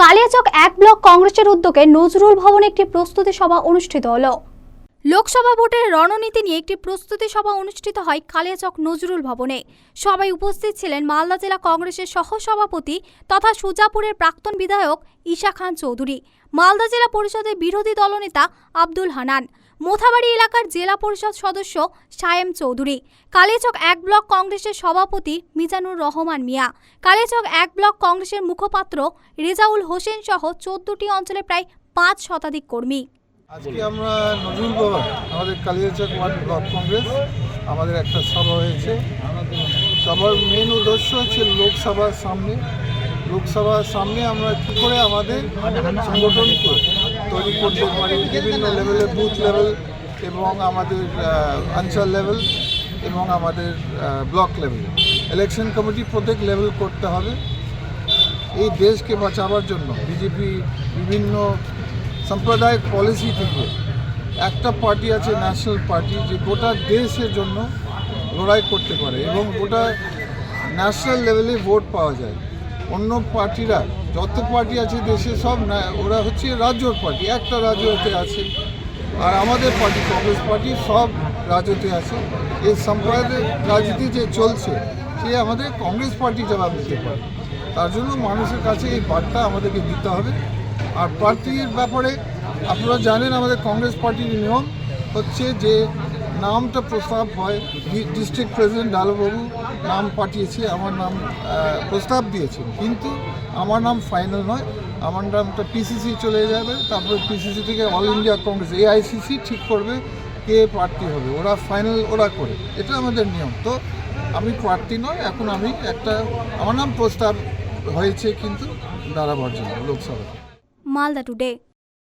কালিয়াচক এক ব্লক কংগ্রেসের উদ্যোগে নজরুল ভবনে একটি প্রস্তুতি সভা অনুষ্ঠিত হল। লোকসভা ভোটের রণনীতি নিয়ে একটি প্রস্তুতি সভা অনুষ্ঠিত হয় কালিয়াচক নজরুল ভবনে। সবাই উপস্থিত ছিলেন মালদা জেলা কংগ্রেসের সহসভাপতি তথা সুজাপুরের প্রাক্তন বিধায়ক ঈশা খান চৌধুরী, মালদা জেলা পরিষদের বিরোধী দলনেতা আব্দুল হানান মোথাবাড়ি এলাকার জেলা পরিষদ সদস্য সায়েম চৌধুরী। কালিয়াচক এক ব্লক কংগ্রেসের সভাপতি মিজানুর রহমান মিয়া। কালিয়াচক এক ব্লক কংগ্রেসের মুখপাত্র রেজাউল হোসেন সহ চোদ্দটি অঞ্চলে প্রায় পাঁচ শতাধিক কর্মী। আজকে আমরা নজরুল আমাদের কালিয়াচক ওয়ান ব্লক কংগ্রেস, আমাদের একটা সভা হয়েছে। সবার মেন উদ্দেশ্য হচ্ছে লোকসভার সামনে। লোকসভার সামনে আমরা কী করে আমাদের সংগঠনকে তৈরি করতে পারি বিভিন্ন লেভেলে বুথ লেভেল এবং আমাদের অঞ্চল লেভেল এবং আমাদের ব্লক লেভেল ইলেকশন কমিটি প্রত্যেক লেভেল করতে হবে। এই দেশকে বাঁচাবার জন্য বিজেপি বিভিন্ন সাম্প্রদায়িক পলিসি থেকে একটা পার্টি আছে ন্যাশনাল পার্টি যে গোটা দেশের জন্য লড়াই করতে পারে এবং গোটা ন্যাশনাল লেভেলে ভোট পাওয়া যায়। অন্য পার্টিরা, যত পার্টি আছে দেশে সব না, ওরা হচ্ছে রাজ্যর পার্টি, একটা রাজ্যতে আছে। আর আমাদের পার্টি, কংগ্রেস পার্টি, সব রাজ্যতে আছে। এই সম্প্রদায়ের রাজনীতি যে চলছে, সে আমাদের কংগ্রেস পার্টি জবাব দিতে পারে। তার জন্য মানুষের কাছে এই বার্তা আমাদেরকে দিতে হবে। আর প্রার্থীর ব্যাপারে আপনারা জানেন, আমাদের কংগ্রেস পার্টির নিয়ম হচ্ছে যে নামটা প্রস্তাব হয় ডিস্ট্রিক্ট প্রেসিডেন্ট ডালবাবু নাম পাঠিয়েছে, আমার নাম প্রস্তাব দিয়েছে। কিন্তু আমার নাম ফাইনাল নয়, আমার নামটা পিসিসি চলে যাবে, তারপরে পিসিসি থেকে অল ইন্ডিয়া কংগ্রেস এআইসিসি ঠিক করবে, কে প্রার্থী হবে, ওরা ফাইনাল ওরা করে। এটা আমাদের নিয়ম। তো আমি প্রার্থী নয়, এখন আমি একটা, আমার নাম প্রস্তাব হয়েছে কিন্তু দাঁড়াবার জন্য লোকসভা মালদা টুডে।